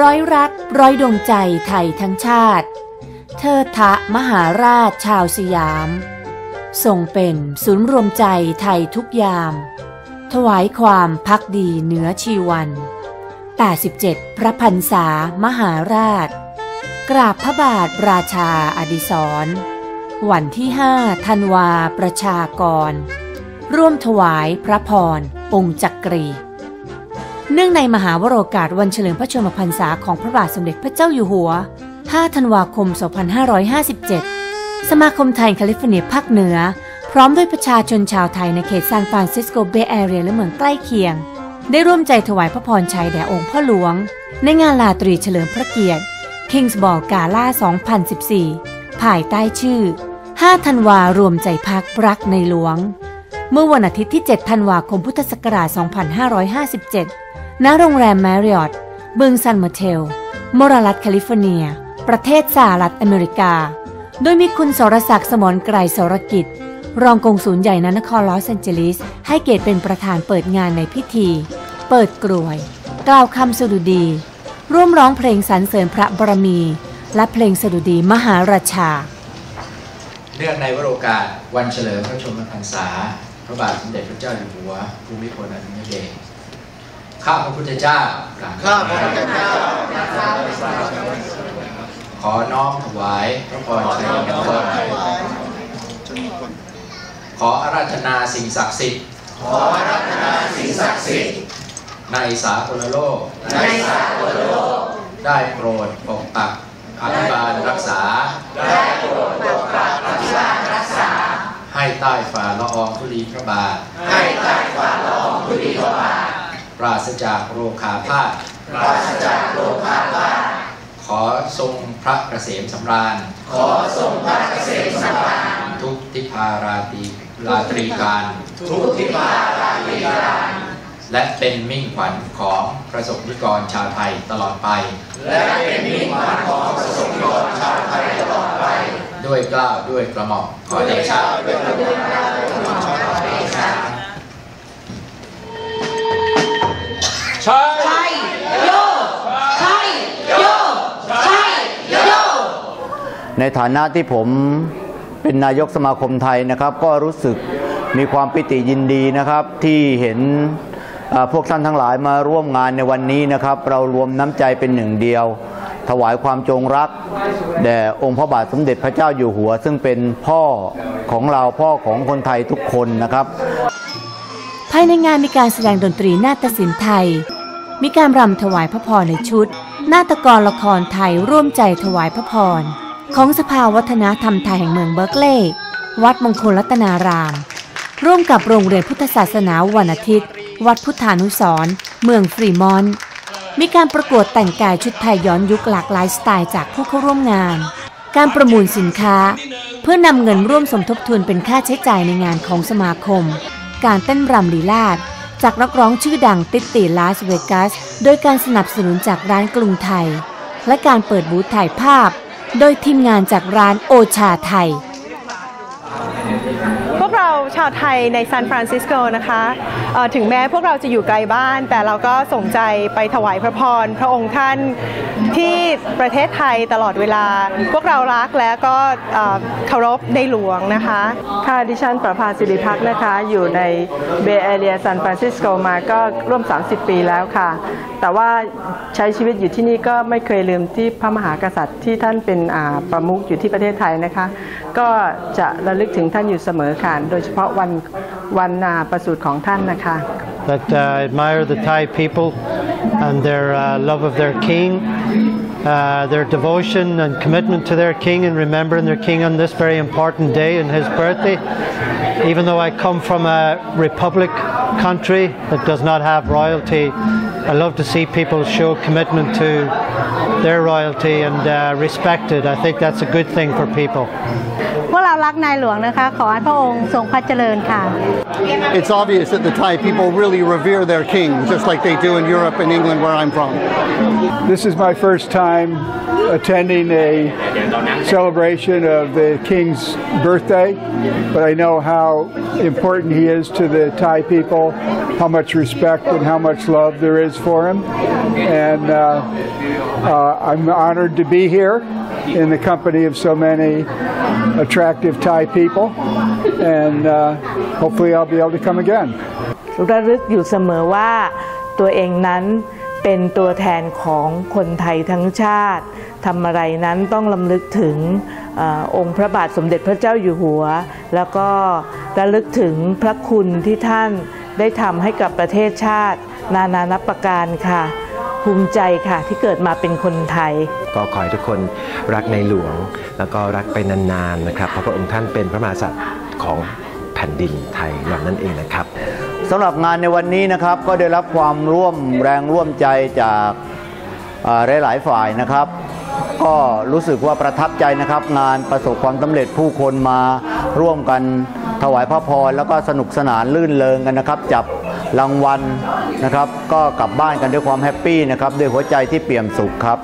ร้อยรักร้อยดวงใจไทยทั้งชาติ เทิดทะมหาราชชาวสยาม ทรงเป็นศูนย์รวมใจไทยทุกยาม ถวายความพักดีเหนือชีวัน 87 พระพันษามหาราช กราบพระบาทราชาอดิศรวันที่5ธันวาประชากร ร่วมถวายพระพรองค์จักรี เนื่องในมหาวโรกาสวันเฉลิมพระชนมพรรษาของพระบาทสมเด็จพระเจ้าอยู่หัว 5 ธันวาคม 2557 สมาคมไทยแคลิฟอร์เนียภาคเหนือ พร้อมด้วยประชาชนชาวไทยในเขตซานฟรานซิสโกเบย์แอเรียและเมืองใกล้เคียง ได้ร่วมใจถวายพระพรชัยแด่องค์พ่อหลวง ในงานลาตรีเฉลิมพระเกียรติ Kings Ball Gala 2014 ภายใต้ชื่อ 5 ธันวารวมใจพักรักในหลวงเมื่อวันอาทิตย์ที่ 7 ธันวาคม พุทธศักราช 2557 ณโรงแรมแมริออตเบืองซันเมอร์เทลมอราลัตแคลิฟอร์เนีย ประเทศสหรัฐอเมริกา โดยมีคุณสรศักดิ์สมรไกรสรกิจ รองกงศูนย์ใหญ่ณนครลอสแอนเจลิส ให้เกียรติเป็นประธานเปิดงานในพิธี เปิดกรวย กล่าวคำสดุดี ร่วมร้องเพลงสรรเสริญพระบรมี และเพลงสดุดีมหาราชาเนื่องในวโรกาสวันเฉลิมพระชนมพรรษา พระบาทสมเด็จพระเจ้าอยู่หัวภูมิพลอดุลยเดช ข้าพระพุทธเจ้า ข้าพระพุทธเจ้า ขอน้อมถวายพระพรชัยมงคลขออาราธนาสิ่งศักดิ์สิทธิ์ ขออารัตนาสิ่งศักดิ์สิทธิ์ ในสากลโลก ในสากลโลก ได้โปรดปกปักอภิบาลรักษา ได้โปรดปกปักรักษารักษา ให้ใต้ฝ่าละอองธุลีพระบาท ให้ใต้ฝ่าละอองธุลีพระบาท ปราศจากโรคาพาธปราศจากโรคาพาธขอทรงพระเกษมสำราญ ขอทรงพระเกษมสำราญ ทุกทิพาราตรีราตรีการ ทุกทิพาราตรีการ และเป็นมิ่งขวัญของประสบนิกรชาวไทยตลอดไป และเป็นมิ่งขวัญของประสบนิกรชาวไทยตลอดไป ด้วยเกล้าวด้วยกระหม่อมขอเดชะด้วยพระบุญญา ในฐานะที่ผมเป็นนายกสมาคมไทยนะครับ ก็รู้สึกมีความปิติยินดีนะครับ ที่เห็นพวกท่านทั้งหลายมาร่วมงานในวันนี้นะครับ เรารวมน้ำใจเป็นหนึ่งเดียว ถวายความจงรัก แด่องค์พระบาทสมเด็จพระเจ้าอยู่หัว ซึ่งเป็นพ่อของเราพ่อของคนไทยทุกคนนะครับ ภายในงานมีการแสดงดนตรีนาฏศิลป์ไทย มีการรำถวายพระพรในชุด นาฏกรละครไทยร่วมใจถวายพระพร ของสภาวัฒนธรรมไทยแห่งเมืองเบิร์กเลย์วัดมงคลรัตนาราม ร่วมกับโรงเรียนพุทธศาสนาวันอาทิตย์ วัดพุทธานุสรเมืองฟรีมอนมีการประกวดแต่งกายชุดไทยย้อนยุคหลากหลายสไตล์จากผู้เข้าร่วมงาน การประมูลสินค้า เพื่อนำเงินร่วมสมทบทุนเป็นค่าใช้จ่ายในงานของสมาคม การเต้นรำลีลาดจากนักร้องชื่อดังติดติลาสเวกัส โดยการสนับสนุนจากร้านกรุงไทย และการเปิดบูธถ่ายภาพ โดยทีมงานจากร้านโอชาไทยาชาวไทยในซานฟรานซิสโกนะคะถึงแม้พวกเราจะอยู่ไกลบ้าน แต่เราก็ส่งใจไปถวายพระพร พระองค์ท่านที่ประเทศไทยตลอดเวลา พวกเรารักและก็เคารพในหลวงนะคะค่ะดิฉันประภาสิริพักษ์นะคะอยู่ในเบย์แอเรียซานฟรานซิสโกมาก็ร่วม 30 ปีแล้วค่ะ แต่ว่าใช้ชีวิตอยู่ที่นี่ก็ไม่เคยลืมที่พระมหากษัตริย์ที่ท่านเป็นประมุขอยู่ที่ประเทศไทยนะคะ ก็จะระลึกถึงท่านอยู่เสมอค่ะโดยเฉพาะวันวันอ่าประสูติของท่านนะคะ that uh, admire the Thai people and their uh, love of their king, uh, their devotion and commitment to their king, and remembering their king on this very important day in his birthday. Even though I come from a republic country that does not have royalty, I love to see people show commitment to their royalty and uh, respect it. I think that's a good thing for people. พวกเรา เรารักนายหลวงนะคะ ขอให้พระองค์ทรงพระเจริญค่ะ It's obvious that the Thai people really revere their king, just like they do in Europe and England, where I'm from. This is my first time attending a celebration of the king's birthday, but I know how important he is to the Thai people, how much respect and how much love there is for him. And uh, uh, I'm honored to be here In the company of so many attractive Thai people, and uh, hopefully I'll be able to come again. ระลึกอยู่เสมอว่าตัวเองนั้นเป็นตัวแทนของคนไทยทั้งชาติทำอะไรนั้นต้องลำลึกถึงออองค์พระบาทสมเด็จพระเจ้าอยู่หัว แล้วก็ระลึกถึงพระคุณที่ท่านได้ทำให้กับประเทศชาติ นานานับประการค่ะ ภูมิใจค่ะที่เกิดมาเป็นคนไทย ก็ขอให้ทุกคนรักในหลวง แล้วก็รักไปนานๆนะครับ เพราะพระองค์ท่านเป็นพระมหากษัตริย์ของแผ่นดินไทยเรานั่นเองนะครับสำหรับงานในวันนี้นะครับก็ได้รับความร่วมแรงร่วมใจจากหลายๆฝ่ายนะครับ ก็รู้สึกว่าประทับใจนะครับ งานประสบความสำเร็จผู้คนมาร่วมกันถวายพระพรแล้วก็สนุกสนานลื่นเริงกันนะครับ จับ รางวัลนะครับ ก็กลับบ้านกันด้วยความแฮปปี้นะครับด้วยหัวใจที่เปี่ยมสุขครับ